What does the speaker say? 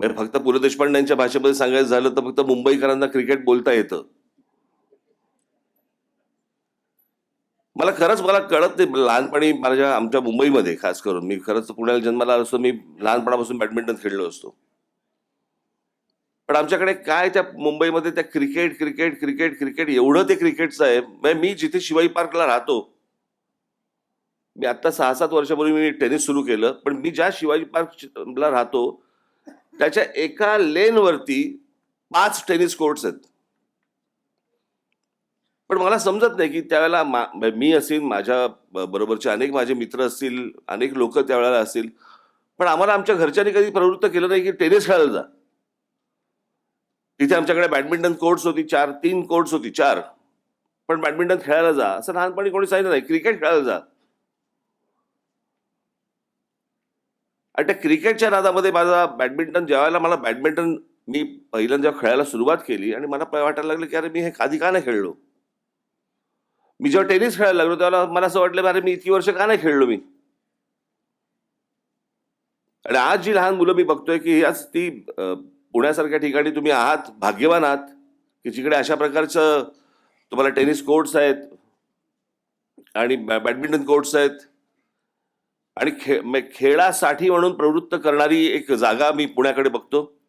म्हणजे फक्त पु ल देशपांड्यांच्या भाषेमध्ये सांगायचं झालं तर फक्त मुंबईकरांना क्रिकेट बोलता येतं. मला खरंच मला कळत नाही लहानपणी माझ्या आमच्या मुंबईमध्ये खास करून. मी खरंच पुण्याला जन्माला असतो मी लहानपणापासून बॅडमिंटन खेळलो असतो. पण आमच्याकडे काय त्या मुंबईमध्ये त्या क्रिकेट क्रिकेट क्रिकेट क्रिकेट एवढं ते क्रिकेटचं आहे. म्हणजे मी जिथे शिवाई पार्कला राहतो मी आता सहा सात वर्षापूर्वी मी टेनिस सुरू केलं पण मी ज्या शिवाजी पार्कला राहतो त्याच्या एका लेनवरती पाच टेनिस कोर्ट्स आहेत. पण मला समजत नाही की त्यावेळेला मा- मी असेल माझ्या बरोबरचे अनेक माझे मित्र असतील अनेक लोक त्यावेळेला असतील पण आम्हाला आमच्या घरच्यांनी कधी प्रवृत्त केलं नाही की टेनिस खेळायला जा. तिथे आमच्याकडे बॅडमिंटन कोर्ट्स होती चार तीन कोर्ट्स होती चार. पण बॅडमिंटन खेळायला जा असं लहानपणी कोणी सांगितलं नाही. क्रिकेट खेळायला जा. आणि त्या क्रिकेटच्या नादामध्ये माझा बॅडमिंटन ज्यावेळेला मला बॅडमिंटन मी पहिल्यांदा जेव्हा खेळायला सुरुवात केली आणि मला वाटायला लागलं की अरे मी हे आधी का नाही खेळलो? मी जेव्हा टेनिस खेळायला लागलो तेव्हा मला असं वाटलं अरे मी इतकी वर्ष का नाही खेळलो मी? आणि आज जी लहान मुलं मी बघतोय की आज ती पुण्यासारख्या ठिकाणी तुम्ही आहात भाग्यवान आहात की जिकडे अशा प्रकारचं तुम्हाला टेनिस कोर्ट्स आहेत आणि बॅडमिंटन कोर्ट्स आहेत आणि खे म्हणजे खेळासाठी म्हणून प्रवृत्त करणारी एक जागा मी पुण्याकडे बघतो.